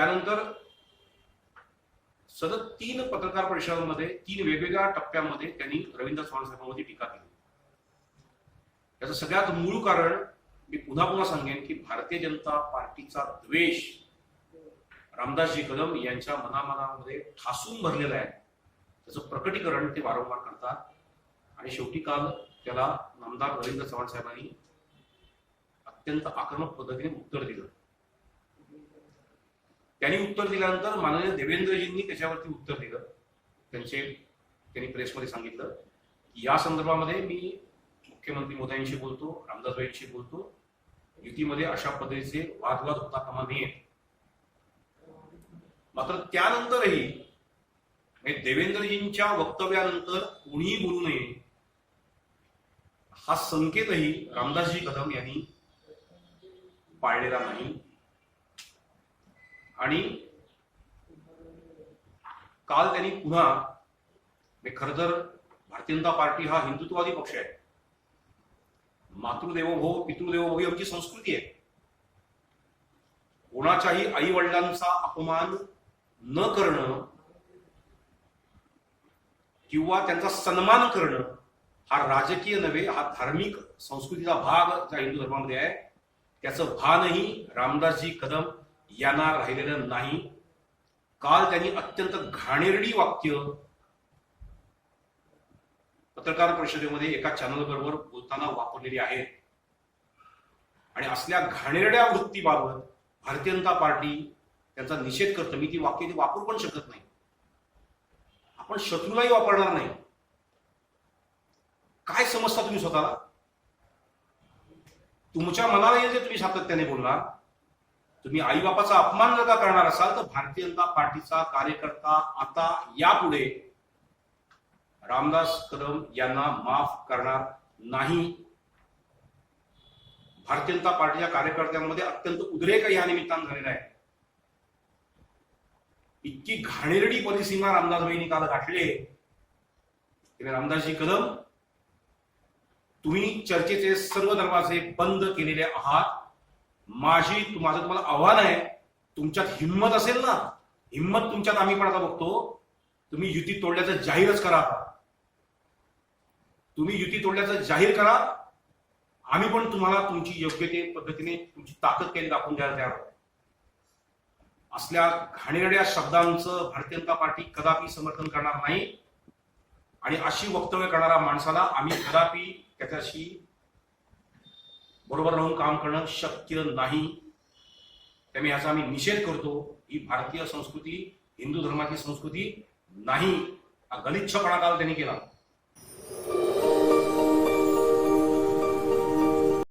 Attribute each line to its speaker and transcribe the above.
Speaker 1: त्यानंतर सतत तीन पत्रकार परिषदांमध्ये तीन वेगवेगळ्या टप्प्यामध्ये त्यांनी रवींद्र चव्हाण साहेबांवरती टीका केली. याचं सगळ्यात मूळ कारण मी पुन्हा पुन्हा सांगेन की भारतीय जनता पार्टीचा द्वेष रामदासजी कदम यांच्या मनामनामध्ये ठासून भरलेला आहे. त्याचं प्रकटीकरण ते वारंवार करतात. आणि शेवटी काल त्याला नामदार रवींद्र चव्हाण साहेबांनी अत्यंत आक्रमक पद्धतीने उत्तर दिलं. त्यांनी उत्तर दिल्यानंतर माननीय देवेंद्रजींनी त्याच्यावरती उत्तर दिलं. त्यांचे त्यांनी प्रेसमध्ये सांगितलं की या संदर्भामध्ये मी मुख्यमंत्री मोदयांशी बोलतो रामदासबाईंशी बोलतो. युतीमध्ये अशा पद्धतीचे वादवाद होता कामा नये. मात्र त्यानंतरही म्हणजे देवेंद्रजींच्या वक्तव्यानंतर कोणीही बोलू नये हा संकेतही रामदासजी कदम यांनी पाळलेला नाही. आणि काल त्यांनी पुन्हा म्हणजे खर तर भारतीय जनता पार्टी हा हिंदुत्ववादी पक्ष आहे. मातृदेवो पितृदेवो ही आमची संस्कृती आहे. कोणाच्याही आई वडिलांचा अपमान न करणं किंवा त्यांचा सन्मान करणं हा राजकीय नव्हे हा धार्मिक संस्कृतीचा भाग ज्या हिंदू धर्मामध्ये आहे त्याचं भानही रामदासजी कदम यांना राहिलेलं नाही. काल त्यांनी अत्यंत घाणेरडी वाक्य पत्रकार परिषदेमध्ये एका चॅनल बरोबर बोलताना वापरलेली आहेत आणि असल्या घाणेरड्या वृत्तीबाबत भारतीय जनता पार्टी त्यांचा निषेध करतं. मी ती वाक्य ती वापरू पण शकत नाही. आपण शत्रूलाही वापरणार नाही. काय समजता तुम्ही स्वतःला? तुमच्या मनाला येईल जे तुम्ही सातत्याने बोलणार तुम्ही आई बापाचा अपमान जर का करणार असाल तर भारतीय जनता पार्टीचा कार्यकर्ता आता यापुढे रामदास कदम यांना माफ करणार नाही. भारतीय जनता पार्टीच्या कार्यकर्त्यांमध्ये अत्यंत उद्रेक या निमित्तानं झालेला आहे. इतकी घाणेरडी परिसीमा रामदासबाईंनी काल गाठले रामदासजी कदम तुम्ही चर्चेचे सर्व दरवाजे बंद केलेले आहात. माझी माझं तुम्हाला आव्हान आहे तुमच्यात हिंमत असेल ना हिंमत तुमच्यात आम्ही पण आता बघतो तुम्ही युती तोडल्याचं जाहीरच करा. तुम्ही युती तोडल्याचं जाहीर करा आम्ही पण तुम्हाला तुमची योग्य ते पद्धतीने तुमची ताकद काही दाखवून द्यायला तयार असल्या घाणेरड्या शब्दांचं भारतीय जनता पार्टी कदापि समर्थन करणार नाही आणि अशी वक्तव्य करणाऱ्या माणसाला आम्ही कदापि त्याच्याशी बरोबर राहून काम करणं शक्य नाही. त्यामुळे याचा आम्ही निषेध करतो. ही भारतीय संस्कृती हिंदू धर्माची संस्कृती नाही. हा गलिच्छपणा काल त्यांनी केला.